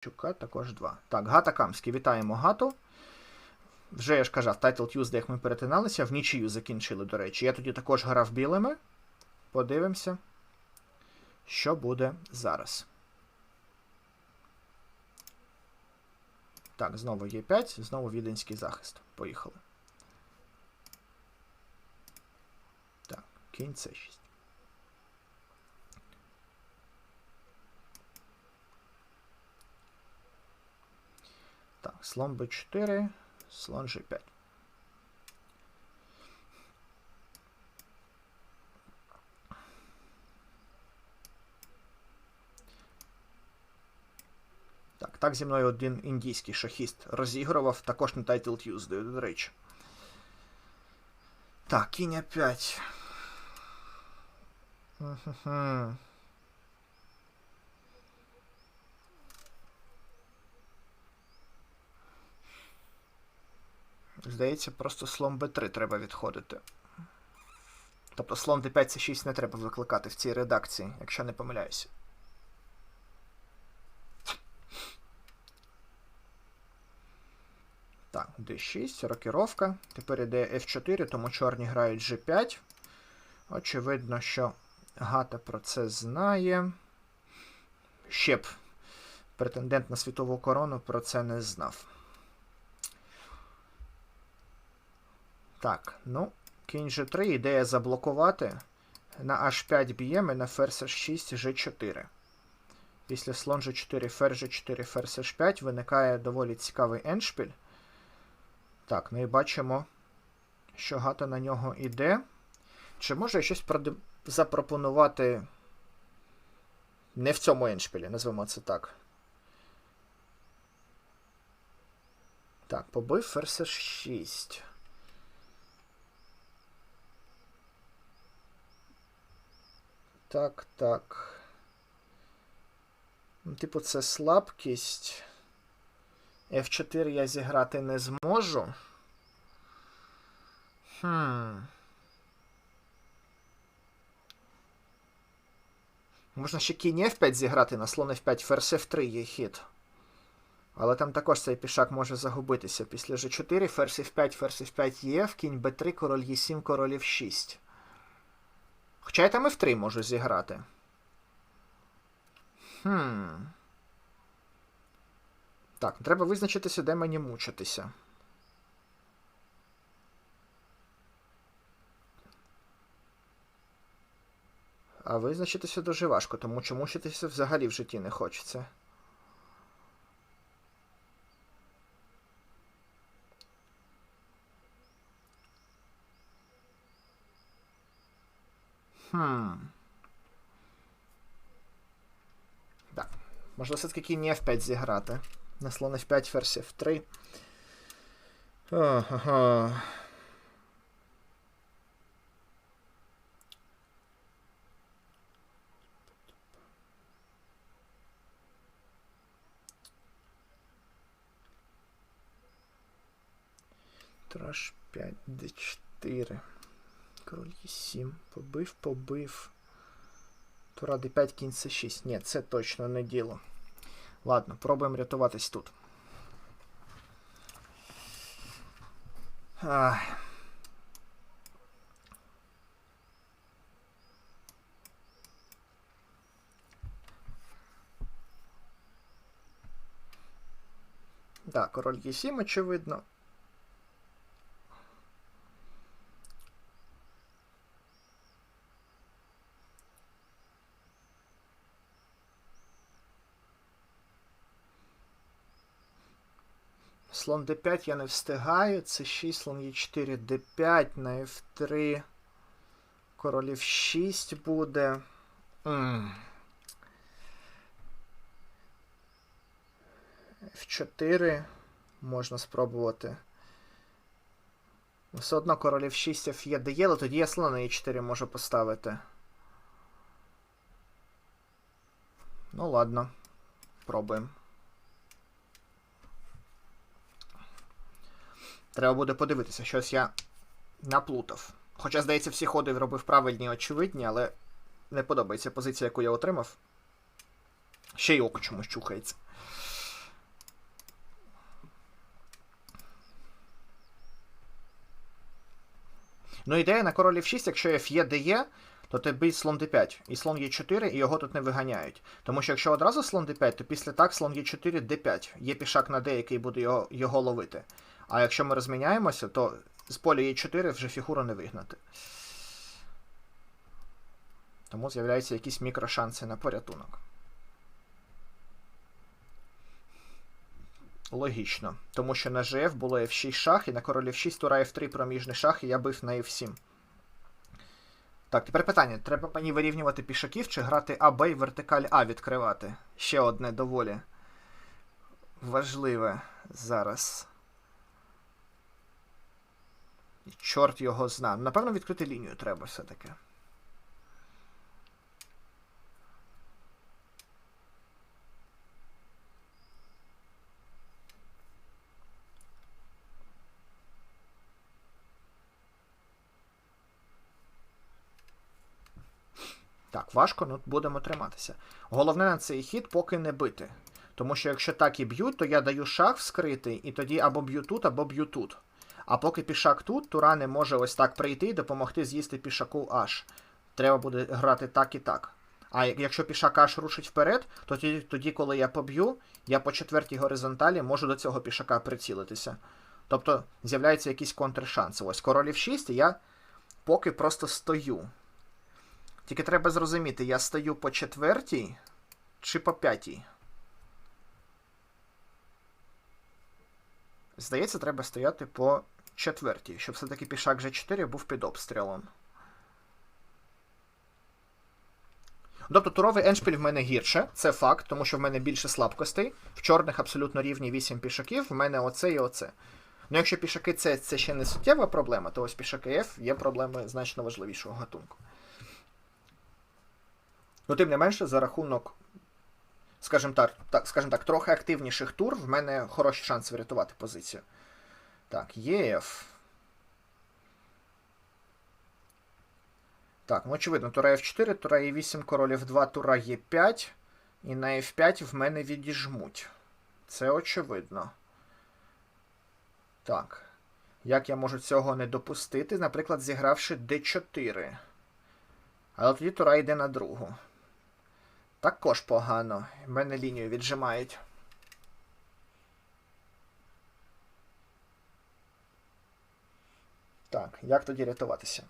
Чука також 2. Так, Гата Камський. Вітаємо Гату. Вже я ж казав, Title Tuesday, як ми перетиналися, в нічию закінчили, до речі. Я тоді також грав білими. Подивимося, що буде зараз. Так, знову Є5, знову віденський захист. Поїхали. Так, кінь С6. Так, слон Б4, слон G5. Так, так зі мною один індійський шахіст розігрував, також на Title Tuesday, до речі. Так, кінь 5. Здається, просто слон b3 треба відходити. Тобто слон d5 c 6 не треба викликати в цій редакції, якщо не помиляюся. Так, d6, рокіровка. Тепер іде f4, тому чорні грають g5. Очевидно, що Гата про це знає. Ще б претендент на світову корону про це не знав. Так, ну, кінь G3, ідея заблокувати. На H5 б'ємо і на ферзь H6, G4. Після слон G4, ферзь G4, ферзь H5 виникає доволі цікавий еншпіль. Так, ну і бачимо, що гата на нього іде. Чи може я щось запропонувати не в цьому еншпілі, назвемо це так. Так, побив ферзь H6. Так, так. Ну, Типу, це слабкість. F4 я зіграти не зможу. Хм. Можна ще кінь F5 зіграти на слон F5, ферзь F3 є хід. Але там також цей пішак може загубитися. Після G4, ферзь F5, ферзь F5 є, в кінь B3, король Е7, король F6. Хоча я там F3 можу зіграти. Хм. Так, треба визначитися, де мені мучитися. А визначитися дуже важко, тому що мучитися взагалі в житті не хочеться. Хм. Так. Можна все-таки кінь F5 зіграти. На слон F5, ферзь F3. Ага. Траш 5, d4. Король Е7. Побив, побив. Тура d5, кінь c6. Ні, це точно не діло. Ладно, пробуємо рятуватись тут. Ах. Так, король Е7, очевидно. Слон d5 я не встигаю. Це 6, слон e4, d5 на f3. Король f6 буде. М. F4 можна спробувати. Все одно король f6 f є але тоді я слон на e4 можу поставити. Ну ладно. Пробуємо. Треба буде подивитися, щось я наплутав. Хоча, здається, всі ходи робив правильні і очевидні, але не подобається позиція, яку я отримав. Ще й око чомусь чухається. Ну, ідея на королів 6, якщо Ф'є дає, то ти бій слон d5. І слон Е4, і його тут не виганяють. Тому що якщо одразу слон d5, то після так слон Е4 d5. Є пішак на d, який буде його, його ловити. А якщо ми розміняємося, то з поля Е4 вже фігуру не вигнати. Тому з'являються якісь мікрошанси на порятунок. Логічно. Тому що на GF було F6 шах, і на король F6 тура F3 проміжний шах, і я бив на F7. Так, тепер питання: треба мені вирівнювати пішаків чи грати АБ і вертикаль А відкривати? Ще одне доволі важливе зараз. Чорт його зна. Напевно, відкрити лінію треба все-таки. Так, важко, ну будемо триматися. Головне на цей хід поки не бити. Тому що якщо так і б'ють, то я даю шах вскритий, і тоді або б'ю тут, або б'ю тут. А поки пішак тут, тура не може ось так прийти і допомогти з'їсти пішаку аж. Треба буде грати так і так. А якщо пішак аж рушить вперед, то тоді, тоді, коли я поб'ю, я по четвертій горизонталі можу до цього пішака прицілитися. Тобто з'являється якийсь контршанс. Ось королів 6, і я поки просто стою. Тільки треба зрозуміти, я стою по четвертій чи по п'ятій. Здається, треба стояти по четвертій, щоб все-таки пішак G4 був під обстрілом. Тобто туровий еншпіль в мене гірше, це факт, тому що в мене більше слабкостей. В чорних абсолютно рівні 8 пішаків, в мене оце і оце. Ну якщо пішаки це, це ще не суттєва проблема, то ось пішаки F є проблеми значно важливішого гатунку. Ну, тим не менше, за рахунок, скажімо так, так, скажімо так, трохи активніших тур, в мене хороші шанси врятувати позицію. Так, ЄФ. Так, ну очевидно, тура F4, тура E8, король F2, тура Е5. І на F5 в мене відіжмуть. Це очевидно. Так. Як я можу цього не допустити? Наприклад, зігравши D4. Але тоді тура йде на другу. Також погано. В мене лінію віджимають. Так, як тоді рятуватися?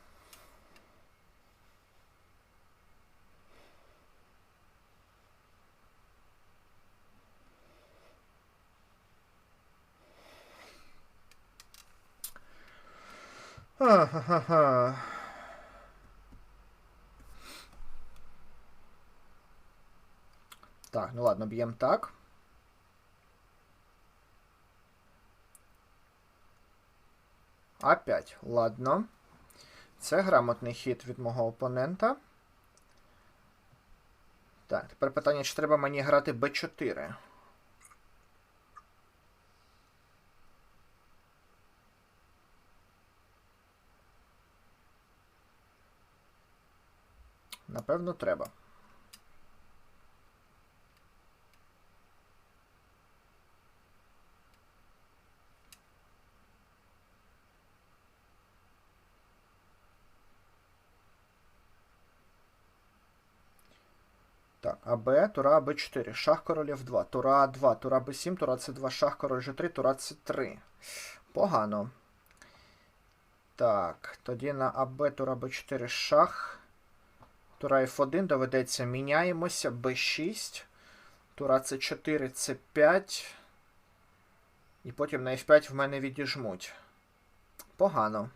Так, ну ладно, б'ємо так. А5. Ладно. Це грамотний хід від мого опонента. Так, тепер питання, чи треба мені грати Б4. Напевно, треба. Так, АБ, тура АБ4, шах король F2, тура А2, тура Б7, тура С2, шах король Ж3, тура С3. Погано. Так, тоді на АБ, тура Б4, шах. Тура F1 доведеться, міняємося. Б6. Тура С4, С5. І потім на F5 в мене відіжмуть. Погано.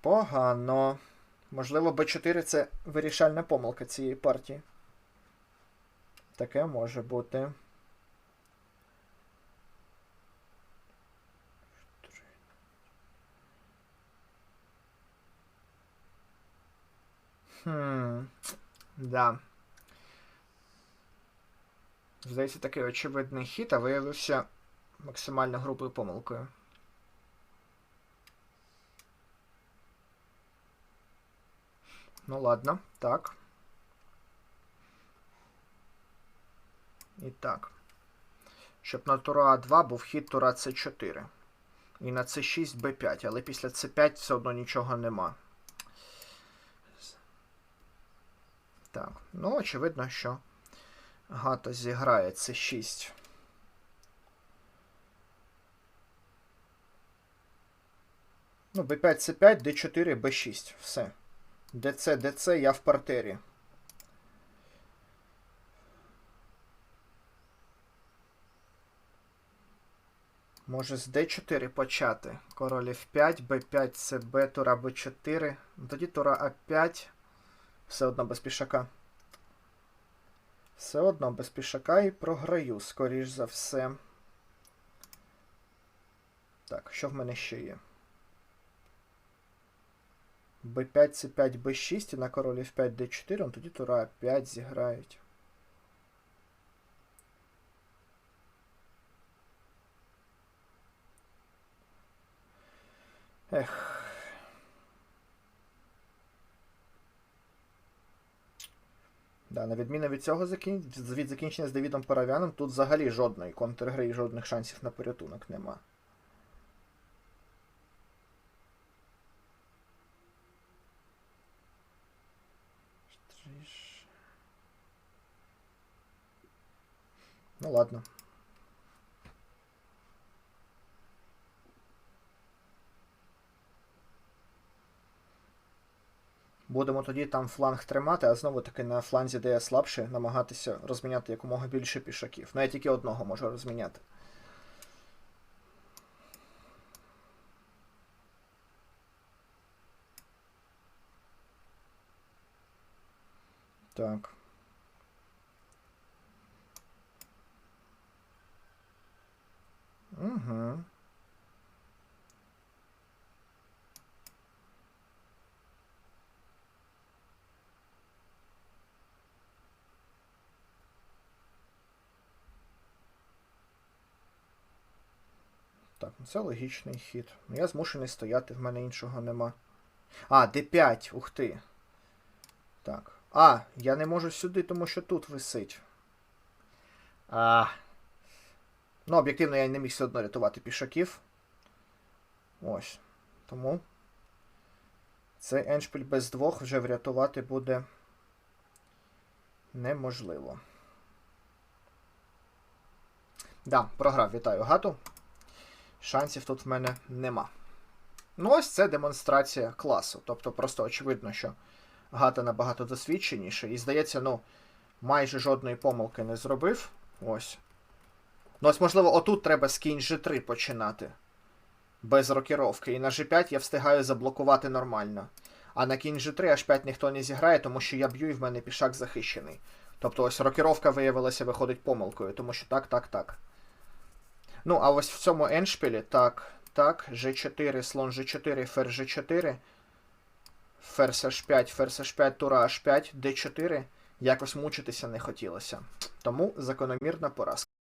Погано. Можливо, Б4 це вирішальна помилка цієї партії. Таке може бути. Хм. Да. Здається, такий очевидний хід, а виявився максимально грубою помилкою. Ну ладно, так. І так. Щоб на тура А2 був хід тура С4. І на c6, b5, але після c5 все одно нічого нема. Так, ну очевидно, що Гата зіграє c6. Ну, b5, c5, d4, b6. Все. ДЦ, ДЦ, я в партері. Може з d4 почати. Король f5, b5, cb, тура b4. Ну, Тоді тура a5. Все одно без пішака. Все одно без пішака і програю, скоріш за все. Так, що в мене ще є? B5, c5, b6 і на король f5, d4, ну тоді тура a5 зіграють. Ех. Да, на відміну від цього закін... від закінчення з Давідом Паравяном, тут взагалі жодної контргри і жодних шансів на порятунок нема. Штриш. Ну ладно. Будемо тоді там фланг тримати, а знову таки на фланзі, де я слабший, намагатися розміняти якомога більше пішаків. Ну я тільки одного можу розміняти. Так. Угу. Так, ну це логічний хід. Я змушений стояти, в мене іншого нема. А, d5, ух ти. Так. А, я не можу сюди, тому що тут висить. А. Ну, об'єктивно, я не міг все одно рятувати пішаків. Ось. Тому. Цей еншпіль без двох вже врятувати буде неможливо. Да, програв, вітаю гату. Шансів тут в мене нема. Ну, ось це демонстрація класу. Тобто, просто очевидно, що гата набагато досвідченіше. І, здається, ну, майже жодної помилки не зробив. Ось. Ну, ось, можливо, отут треба з кінь G3 починати. Без рокіровки. І на G5 я встигаю заблокувати нормально. А на кінь G3 H5 ніхто не зіграє, тому що я б'ю і в мене пішак захищений. Тобто ось рокіровка виявилася виходить помилкою, тому що так, так, так. Ну, а ось в цьому еншпілі, так, так, G4, слон G4, ферзь G4, ферзь H5, ферзь H5, тура H5, D4. Якось мучитися не хотілося. Тому закономірна поразка.